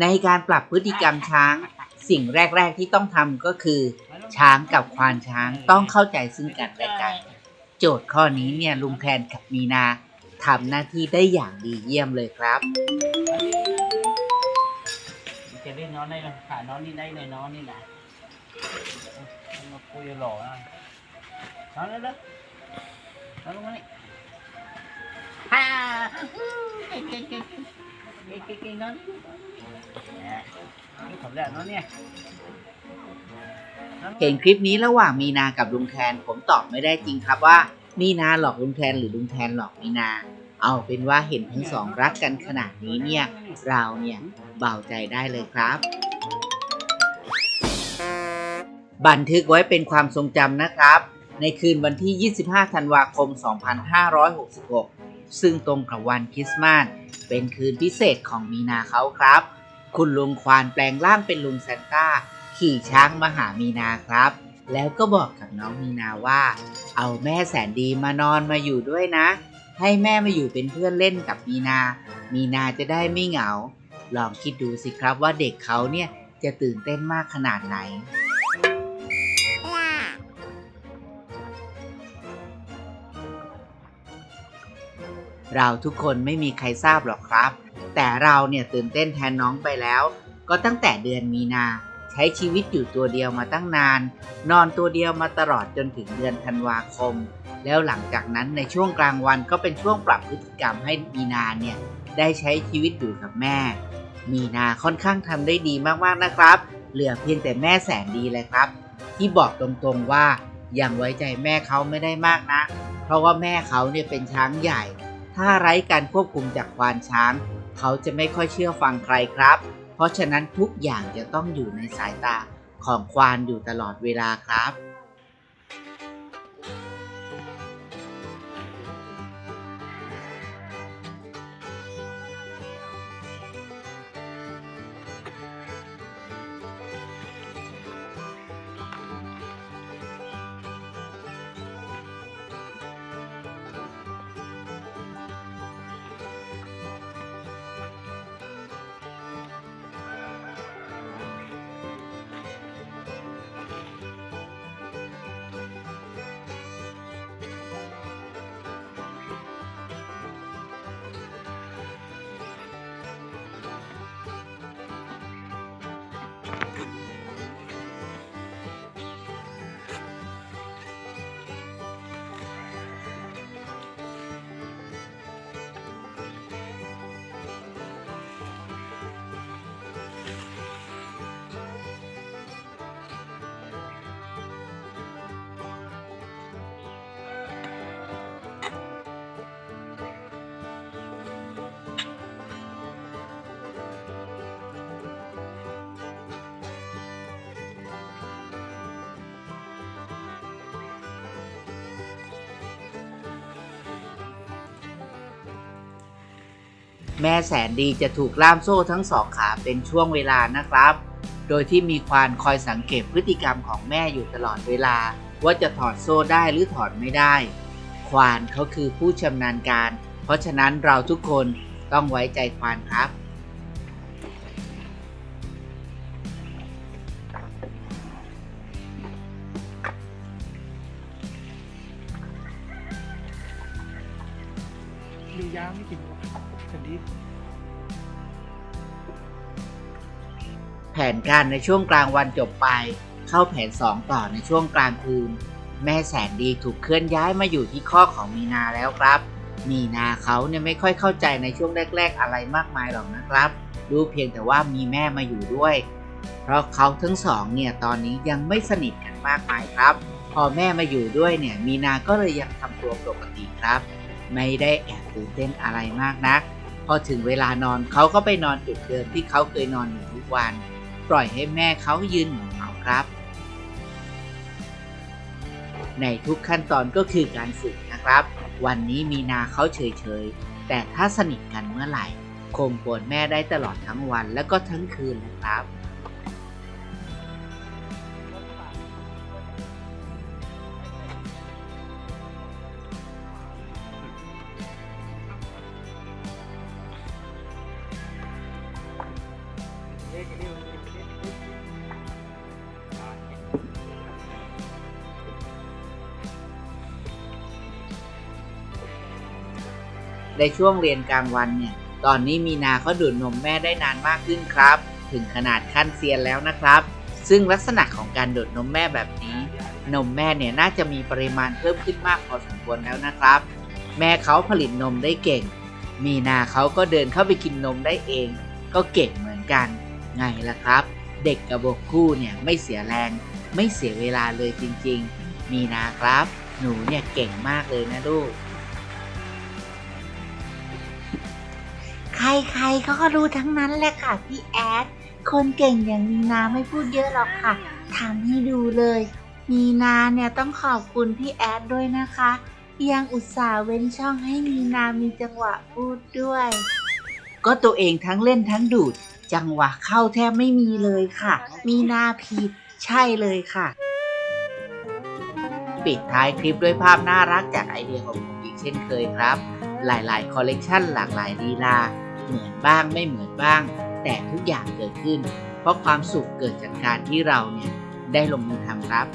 ในการปรับพฤติกรรมช้าง สิ่งแรก ๆ ที่ต้องทำก็คือ ช้างกับควานช้างต้องเข้าใจซึ่งกันและกัน โจทย์ข้อนี้เนี่ยลุงแพนกับมีนาทำหน้าที่ได้อย่างดีเยี่ยมเลยครับ จะได้น้อนได้ไหมขาน้อนนี่ได้เลยน้อนนี่นะมาคุยหล่อนะน้อนเลยเลยนอนลงมานี่ฮ่า ก่งเก่งเก่งเก่งเก่งเก่งนอนนี่ทำได้นอนเนี่ยเห็นคลิปนี้ระหว่างมีนากับลุงแทน ผมตอบไม่ได้จริงครับว่า มีนาหลอกลุงแทนหรือลุงแทนหลอกมีนา เอาเป็นว่าเห็นทั้งสองรักกันขนาดนี้เนี่ย เราเนี่ยเบาใจได้เลยครับ บันทึกไว้เป็นความทรงจำนะครับ ในคืนวันที่ 25 ธันวาคม 2566 ซึ่งตรงกับวันคริสต์มาสเป็นคืนพิเศษของมีนาเขาครับ คุณลุงควานแปลงร่างเป็นลุงซานต้า ขี่ช้างมาหามีนาครับ แล้วก็บอกกับน้องมีนาว่า เอาแม่แสนดีมานอนมาอยู่ด้วยนะ ให้แม่มาอยู่เป็นเพื่อนเล่นกับมีนา มีนาจะได้ไม่เหงา ลองคิดดูสิครับว่าเด็กเขาเนี่ยจะตื่นเต้นมากขนาดไหน เราทุกคนไม่มีใครทราบหรอกครับ แต่เราเนี่ยตื่นเต้นแทนน้องไปแล้ว ก็ตั้งแต่เดือนมีนา ใช้ชีวิตอยู่ตัวเดียวมาตั้งนาน นอนตัวเดียวมาตลอดจนถึงเดือนธันวาคม แล้วหลังจากนั้นในช่วงกลางวันก็เป็นช่วงปรับพฤติกรรมให้มีนาเนี่ยได้ใช้ชีวิตอยู่กับแม่ มีนาค่อนข้างทำได้ดีมากๆนะครับ เหลือเพียงแต่แม่แสนดีเลยครับ ที่บอกตรงๆว่ายังไว้ใจแม่เขาไม่ได้มากนะ เพราะว่าแม่เขาเนี่ยเป็นช้างใหญ่ ถ้าไร้การควบคุมจากควานช้าง เขาจะไม่ค่อยเชื่อฟังใครครับ เพราะฉะนั้นทุกอย่างจะต้องอยู่ในสายตาของควานอยู่ตลอดเวลาครับ แม่แสนดีจะถูกล่ามโซ่ทั้งสองขาเป็นช่วงเวลานะครับ โดยที่มีควานคอยสังเกตพฤติกรรมของแม่อยู่ตลอดเวลา ว่าจะถอดโซ่ได้หรือถอดไม่ได้ ควานเขาคือผู้ชำนาญการ เพราะฉะนั้นเราทุกคนต้องไว้ใจควานครับดูยาไม่กิน แผนการในช่วงกลางวันจบไป เข้าแผน 2 ต่อในช่วงกลางคืน แม่แสนดีถูกเคลื่อนย้ายมาอยู่ที่ข้อของมีนาแล้วครับ มีนาเขาเนี่ยไม่ค่อยเข้าใจในช่วงแรก ๆ อะไรมากมายหรอกนะครับรู้เพียงแต่ว่ามีแม่มาอยู่ด้วย เพราะเขาทั้งสองเนี่ยตอนนี้ยังไม่สนิทกันมากมายครับ พอแม่มาอยู่ด้วยเนี่ยมีนาก็เลยยังทำตัวปกติครับ ไม่ได้แอบตื่นเต้นอะไรมากนัก อถึงเวลานอนเขาก็ไปนอนจุดเดิมที่เขาเคยนอนอยู่ทุกวัน ปล่อยให้แม่เขายืนเหงาครับ ในทุกขั้นตอนก็คือการฝึกนะครับ วันนี้มีนาเขาเฉยๆ แต่ถ้าสนิทกันเมื่อไหร่ คงปวดแม่ได้ตลอดทั้งวันและก็ทั้งคืนนะครับ ในช่วงเรียนกลางวันเนี่ย ตอนนี้มีนาเขาดูดนมแม่ได้นานมากขึ้นครับ ถึงขนาดขั้นเซียนแล้วนะครับ ซึ่งลักษณะของการดูดนมแม่แบบนี้ นมแม่เนี่ยน่าจะมีปริมาณเพิ่มขึ้นมากพอสมควรแล้วนะครับ แม่เขาผลิตนมได้เก่ง มีนาเขาก็เดินเข้าไปกินนมได้เอง ก็เก่งเหมือนกัน ไงล่ะครับ เด็กกับบกคู่เนี่ยไม่เสียแรง ไม่เสียเวลาเลยจริงๆมีนาครับ หนูเนี่ยเก่งมากเลยนะลูก ใครๆเขาก็รู้ทั้งนั้นแหละค่ะพี่แอด คนเก่งอย่างมีนาไม่พูดเยอะหรอกค่ะทำให้ดูเลย มีนาเนี่ยต้องขอบคุณพี่แอดด้วยนะคะที่ยังอุตส่าห์เว้นช่องให้มีนามีจังหวะพูดด้วย ก็ตัวเองทั้งเล่นทั้งดูด จังหวะเข้าแทบไม่มีเลยค่ะ มีนาผิด ใช่เลยค่ะ ปิดท้ายคลิปด้วยภาพน่ารักจากไอเดียของผมอีกเช่นเคยครับ หลายๆ คอลเลกชันหลากหลายลีลา เหมือนบ้างไม่เหมือนบ้าง แต่ทุกอย่างเกิดขึ้น เพราะความสุขเกิดจากการที่เราเนี่ยได้ลงมือทำครับ